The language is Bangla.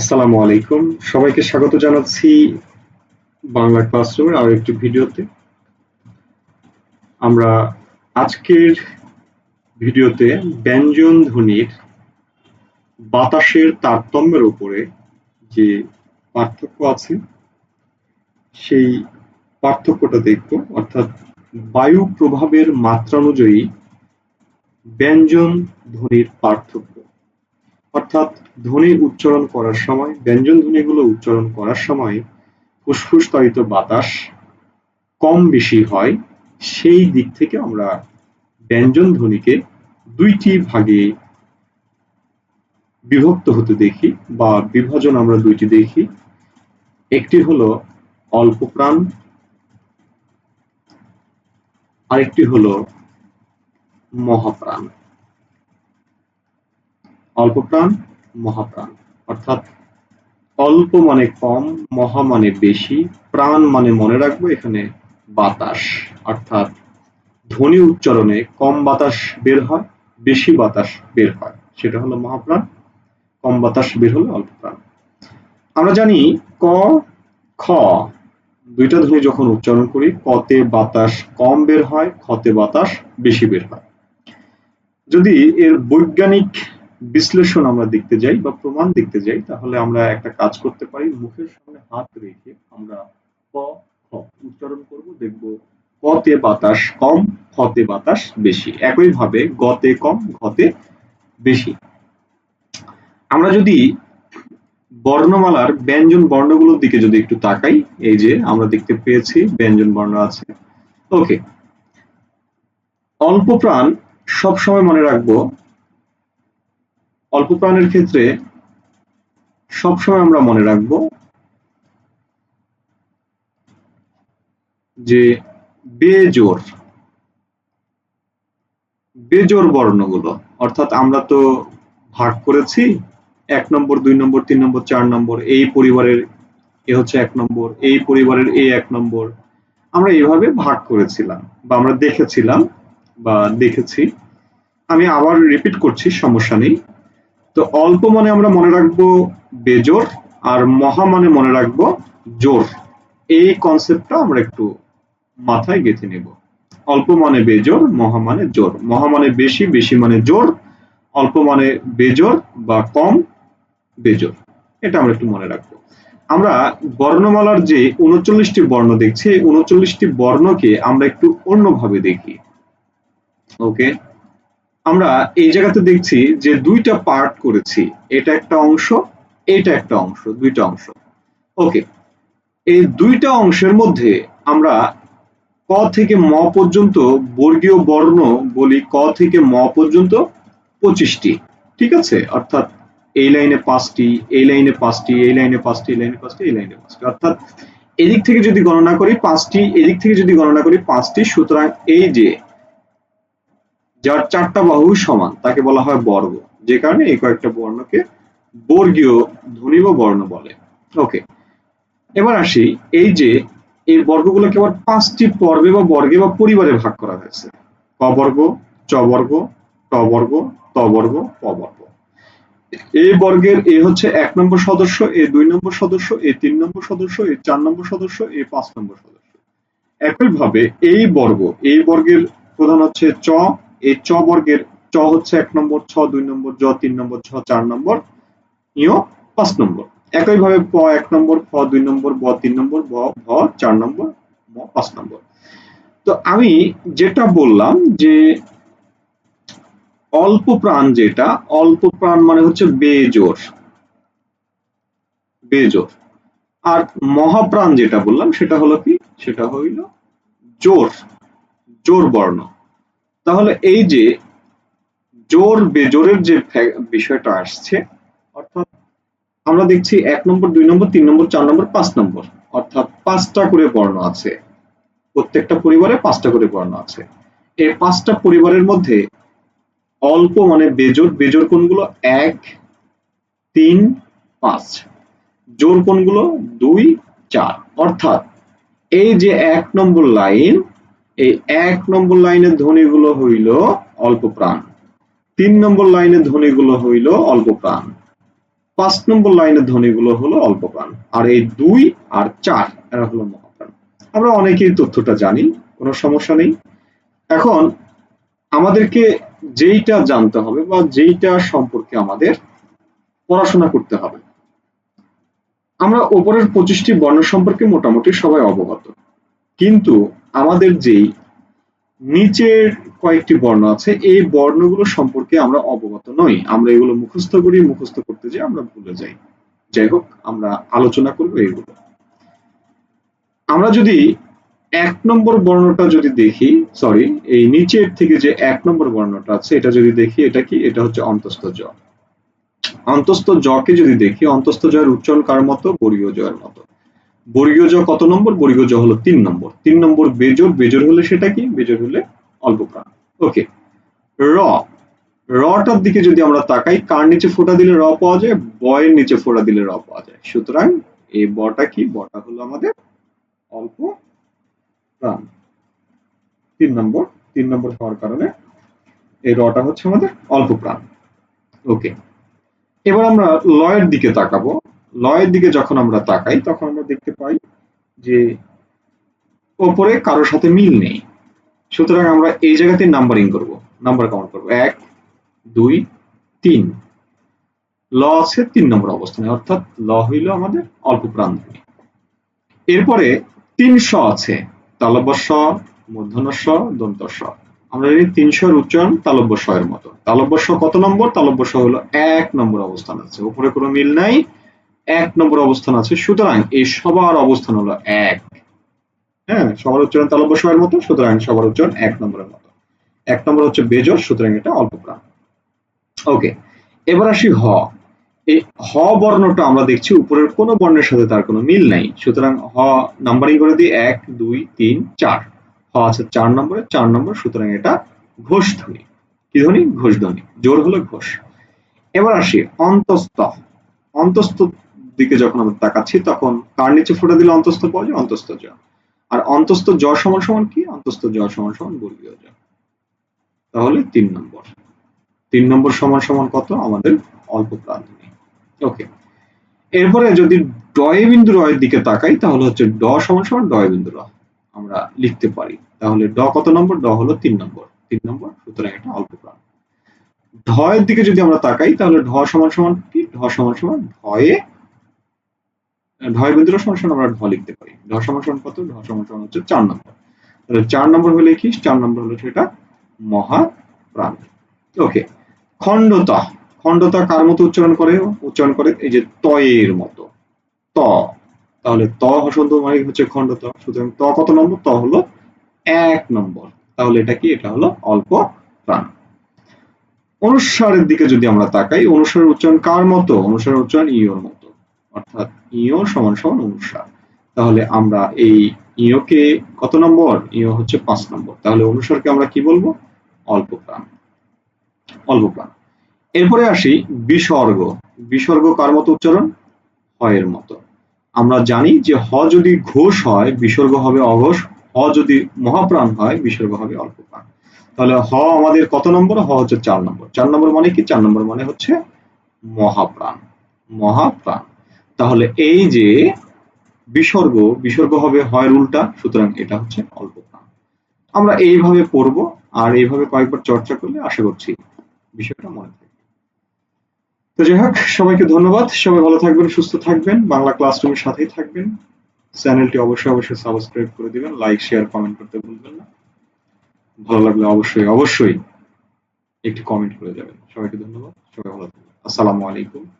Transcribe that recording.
আসসালামু আলাইকুম। সবাইকে স্বাগত জানাচ্ছি বাংলা ক্লাসরুমের আরও একটি ভিডিওতে। আমরা আজকের ভিডিওতে ব্যঞ্জন ধ্বনির বাতাসের তারতম্যের উপরে যে পার্থক্য আছে, সেই পার্থক্যটা দেখব। অর্থাৎ বায়ু প্রভাবের মাত্রা অনুযায়ী ব্যঞ্জন ধ্বনির পার্থক্য। অর্থাৎ ধ্বনি উচ্চারণ করার সময়, ব্যঞ্জন ধ্বনিগুলো উচ্চারণ করার সময় ফুসফুস তাড়িত বাতাস কম বেশি হয়, সেই দিক থেকে আমরা ব্যঞ্জন ধ্বনিকে দুইটি ভাগে বিভক্ত হতে দেখি বা বিভাজন আমরা দুইটি দেখি। একটি হলো অল্প প্রাণ, আরেকটি হলো মহাপ্রাণ। অল্প প্রাণ মহাপ্রাণ। অর্থাৎ অল্প মানে কম, মহা মানে বেশি, প্রাণ মানে মনে রাখব এখানে বাতাস। অর্থাৎ ধ্বনি উচ্চারণে কম বাতাস বের হয়, বেশি বাতাস বের হয়। সেটা হলো মহাপ্রাণ, কম বাতাস বের হলে অল্প প্রাণ আমরা জানি ক, খ। দুইটা ধ্বনি যখন উচ্চারণ করি, কতে বাতাস কম বের হয়, খতে বাতাস বেশি বের হয়। যদি এর বৈজ্ঞানিক বিশ্লেষণ আমরা দেখতে যাই বা প্রমাণ দেখতে যাই, তাহলে আমরা একটা কাজ করতে পারি। মুখের সামনে হাত রেখে আমরা ক, খ উচ্চারণ করব, দেখব কতে বাতাস কম, খতে বাতাস বেশি। একইভাবে গতে কম, ঘতে বেশি। আমরা যদি বর্ণমালার ব্যঞ্জন বর্ণগুলোর দিকে যদি একটু তাকাই, এই যে আমরা দেখতে পেয়েছি ব্যঞ্জন বর্ণ আছে। ওকে। অল্প প্রাণ সবসময় মনে রাখব অল্প প্রাণের ক্ষেত্রে সবসময় আমরা মনে রাখব যে বেজোর বেজোর বর্ণগুলো, অর্থাৎ আমরা তো ভাগ করেছি, এক নম্বর, দুই নম্বর, তিন নম্বর, চার নম্বর, এই পরিবারের এ হচ্ছে এক নম্বর, এই পরিবারের এ এক নম্বর, আমরা এইভাবে ভাগ করেছিলাম বা আমরা দেখেছিলাম বা দেখেছি। আমি আবার রিপিট করছি, সমস্যা নেই। তো অল্প মানে আমরা মনে রাখব বেজোর আর মহা মানে মনে রাখব জোর এই কনসেপ্টটা আমরা একটু মাথায় গেঁথে নেব। অল্প মানে বেজোর মহা মানে জোর মহা মানে বেশি বেশি মানে জোর অল্প মানে বেজোর বা কম বেজোর এটা আমরা একটু মনে রাখব। আমরা বর্ণমালার যে উনচল্লিশটি বর্ণ দেখছি, এই উনচল্লিশটি বর্ণকে আমরা একটু অন্যভাবে দেখি। ওকে আমরা এই জায়গাতে দেখছি যে দুইটা পার্ট করেছি। এটা একটা অংশ, এটা একটা অংশ, দুইটা অংশ। ওকে এই দুইটা অংশের মধ্যে আমরা ক থেকে ম পর্যন্ত বর্গীয় বর্ণ বলি ক থেকে ম পর্যন্ত পঁচিশটি। ঠিক আছে? অর্থাৎ এই লাইনে পাঁচটি, এই লাইনে পাঁচটি, এই লাইনে পাঁচটি, এই লাইনে পাঁচটি, এই লাইনে পাঁচটি। অর্থাৎ এদিক থেকে যদি গণনা করি, পাঁচটি, এদিক থেকে যদি গণনা করি, পাঁচটি। সুতরাং এই যে যার চারটা বাহু সমান, তাকে বলা হয় বর্গ। যে কারণে এই কয়েকটা বর্ণকে বর্গীয় ধ্বনি বা বর্ণ বলে। ওকে, এবার আসি, এই যে এই বর্গগুলোকে আবার পাঁচটি পর্বে বা বর্গে বা পরিবারে ভাগ করা হয়েছে। ক বর্গ, চ বর্গ, ট বর্গ, ত বর্গ, প বর্গ। এই বর্গের এ হচ্ছে এক নম্বর সদস্য, এ দুই নম্বর সদস্য, এ তিন নম্বর সদস্য, এ চার নম্বর সদস্য, এ পাঁচ নম্বর সদস্য। একইভাবে এই বর্গ, এই বর্গের প্রধান হচ্ছে চ এই চ বর্গের চ হচ্ছে এক নম্বর, ছ দুই নম্বর, জ তিন নম্বর ছ চার নম্বর ইয় পাঁচ নম্বর। একইভাবে প এক নম্বর, ফ দুই নম্বর, ব তিন নম্বর, ব, ভ চার নম্বর, ম পাঁচ নম্বর। তো আমি যেটা বললাম যে অল্প প্রাণ যেটা, অল্প প্রাণ মানে হচ্ছে বেজোর বেজোর আর মহাপ্রাণ যেটা বললাম, সেটা হলো কি? সেটা হইল জোর জোর বর্ণ। তাহলে এই যে জোর বেজোরের যে বিষয়টা আসছে, অর্থাৎ আমরা দেখছি এক নম্বর, দুই নম্বর, তিন নম্বর, চার নম্বর, পাঁচ নম্বর, অর্থাৎ পাঁচটা করে বর্ণ আছে। প্রত্যেকটা পরিবারে পাঁচটা করে বর্ণ আছে। এই পাঁচটা পরিবারের মধ্যে অল্প মানে বেজোর বেজোর কোনগুলো এক, তিন, পাঁচ। জোর কোনগুলো দুই, চার। অর্থাৎ এই যে এক নম্বর লাইন এই এক নম্বর লাইনের ধ্বনিগুলো হইল অল্প প্রাণ। তিন নম্বর লাইনের ধ্বনিগুলো হইল অল্প প্রাণ। পাঁচ নম্বর লাইনের ধ্বনিগুলো হলো অল্প প্রাণ। আর এই দুই আর চার, এরা হলো মহাপ্রাণ। আমরা অনেকেই তথ্যটা জানি, কোনো সমস্যা নেই। এখন আমাদেরকে যেইটা জানতে হবে বা যেইটা সম্পর্কে আমাদের পড়াশোনা করতে হবে। আমরা ওপরের পঁচিশটি বর্ণ সম্পর্কে মোটামুটি সবাই অবগত। কিন্তু আমাদের যেই নিচের কয়েকটি বর্ণ আছে, এই বর্ণগুলো সম্পর্কে আমরা অবগত নই। আমরা এগুলো মুখস্থ করি, মুখস্থ করতে যে আমরা ভুলে যাই। যাই হোক, আমরা আলোচনা করব এগুলো। আমরা যদি এক নম্বর বর্ণটা যদি দেখি সরি এই নিচের থেকে যে এক নম্বর বর্ণটা আছে, এটা যদি দেখি, এটা কি? এটা হচ্ছে অন্তস্থ জ। অন্তস্থ জকে যদি দেখি, অন্তস্থ জয়ের উচ্চারণ কার মতো? বর্গীয় জয়ের মতো। বর্গীয় জ কত নম্বর? বর্গীয় জ হলো তিন নম্বর। তিন নম্বর বেজোর বেজোর হলে সেটা কি? বেজোর হলে অল্প প্রাণ ওকে র রটার দিকে যদি আমরা তাকাই, কার নিচে ফোঁটা দিলে র পাওয়া যায়? বয়ের নিচে ফোঁটা দিলে র পাওয়া যায়। সুতরাং এই বটা কি? বটা হলো আমাদের অল্প প্রাণ তিন নম্বর। তিন নম্বর হওয়ার কারণে এই রটা হচ্ছে আমাদের অল্প প্রাণ ওকে এবার আমরা লয়ের দিকে তাকাবো। লয়ের দিকে যখন আমরা তাকাই, তখন আমরা দেখতে পাই যে ওপরে কারোর সাথে মিল নেই। সুতরাং আমরা এই জায়গাতে নাম্বারিং করব। নাম্বার কাউন্ট করব। এক, দুই, তিন। ল আছে তিন নম্বর অবস্থানে, অর্থাৎ ল হইল আমাদের অল্প প্রাণ এরপরে তিনশো আছে, তালব্য স, মূর্ধন্য স, দন্ত স। আমরা জানি তিনশোর উচ্চারণ তালব্য স এর মতো। তালব্য স কত নম্বর? তালব্য স হলো এক নম্বর অবস্থান আছে। উপরে কোনো মিল নাই এক নম্বর অবস্থান আছে, সুতরাং এই সবার অবস্থান হলো এক। হ্যাঁ সবার উচ্চারণ তালব্য স এর মতো, সুতরাং সবার উচ্চারণ এক নম্বরের মতো। এক নম্বর হচ্ছে বেজর, সুতরাং এটা অল্প প্রাণ। ওকে, এবার আসি হ। এই হ বর্ণটা আমরা দেখছি, উপরের কোন বর্ণের সাথে তার কোনো মিল নাই। সুতরাং হ নাম্বারিং করে দিই, এক, দুই, তিন, চার। হ আছে চার নম্বরে, চার নম্বর, সুতরাং এটা ঘোষ ধ্বনি কি ধ্বনি? ঘোষ ধ্বনি জোর হলো ঘোষ। এবার আসি, অন্তস্থ। অন্তস্থ দিকে যখন আমরা তাকাচ্ছি, তখন কার নিচে ফোটা দিলে অন্তস্থ পাওয়া যায়? অন্তস্থ জ আর অন্তস্থ জ সমান সমান কি? অন্তস্থ জ সমান সমান বর্গীয় জ তাহলে তিন নম্বর। তিন নম্বর সমান সমান কত? আমাদের অল্প প্রাণ ওকে। এরপরে যদি ডয় বিন্দু রয়ের দিকে তাকাই, তাহলে হচ্ছে ড সমান সমান ডয় বিন্দু র আমরা লিখতে পারি। তাহলে ড কত নম্বর? ড হলো তিন নম্বর। তিন নম্বর, সুতরাং এটা অল্প প্রাণ ঢয়ের দিকে যদি আমরা তাকাই, তাহলে ঢ সমান সমান কি? ঢ সমান সমান ঢয়ে ঢয় বিন্দু র সমান আমরা ঢ লিখতে পারি। ঢ সমান কত? ঢ সমান হচ্ছে চার নম্বর। তাহলে চার নম্বর হলে কি? চার নম্বর হলো সেটা মহা প্রাণ ওকে, খণ্ডতা। খণ্ডতা কার মতো উচ্চারণ করে? উচ্চারণ করে এই যে তয়ের মতো। ত। তাহলে ত হসন্ত মানে হচ্ছে খণ্ডতা। সুতরাং ত কত নম্বর? ত হলো এক নম্বর। তাহলে এটা কি? এটা হলো অল্প প্রাণ। অনুসারের দিকে যদি আমরা তাকাই, অনুসারের উচ্চারণ কার মতো? অনুসারের উচ্চারণ ইওর মতো। অর্থাৎ ইও সমান সমান অনুসার। তাহলে আমরা এই ইওকে কত নম্বর? ইও হচ্ছে পাঁচ নম্বর। তাহলে অনুসারকে আমরা কি বলব? অল্প প্রাণ অল্প প্রাণ এরপরে আসি বিসর্গ। বিসর্গ কার মতো উচ্চারণ? হয়ের মতো। আমরা জানি যে হ যদি ঘোষ হয়, বিসর্গ হবে অঘোষ। হ যদি মহাপ্রাণ হয়, বিসর্গ হবে অল্প প্রাণ তাহলে হ আমাদের কত নম্বর? হ হচ্ছে চার নম্বর। চার নম্বর মানে কি? চার নম্বর মানে হচ্ছে মহাপ্রাণ। মহাপ্রাণ। তাহলে এই যে বিসর্গ বিসর্গ হবে হয় উল্টা সুতরাং এটা হচ্ছে অল্প আমরা এইভাবে পড়ব আর এইভাবে কয়েকবার চর্চা করলে আশা করছি বিষয়টা মনে থাকবে। তো যাই হোক, সবাইকে ধন্যবাদ। সবাই ভালো থাকবেন, সুস্থ থাকবেন, বাংলা ক্লাসরুমের সাথেই থাকবেন। চ্যানেলটি অবশ্যই অবশ্যই সাবস্ক্রাইব করে দিবেন, লাইক, শেয়ার, কমেন্ট করতে ভুলবেন না। ভালো লাগলে অবশ্যই অবশ্যই একটি কমেন্ট করে যাবেন। সবাইকে ধন্যবাদ, সবাই ভালো থাকবেন। আসসালামু আলাইকুম।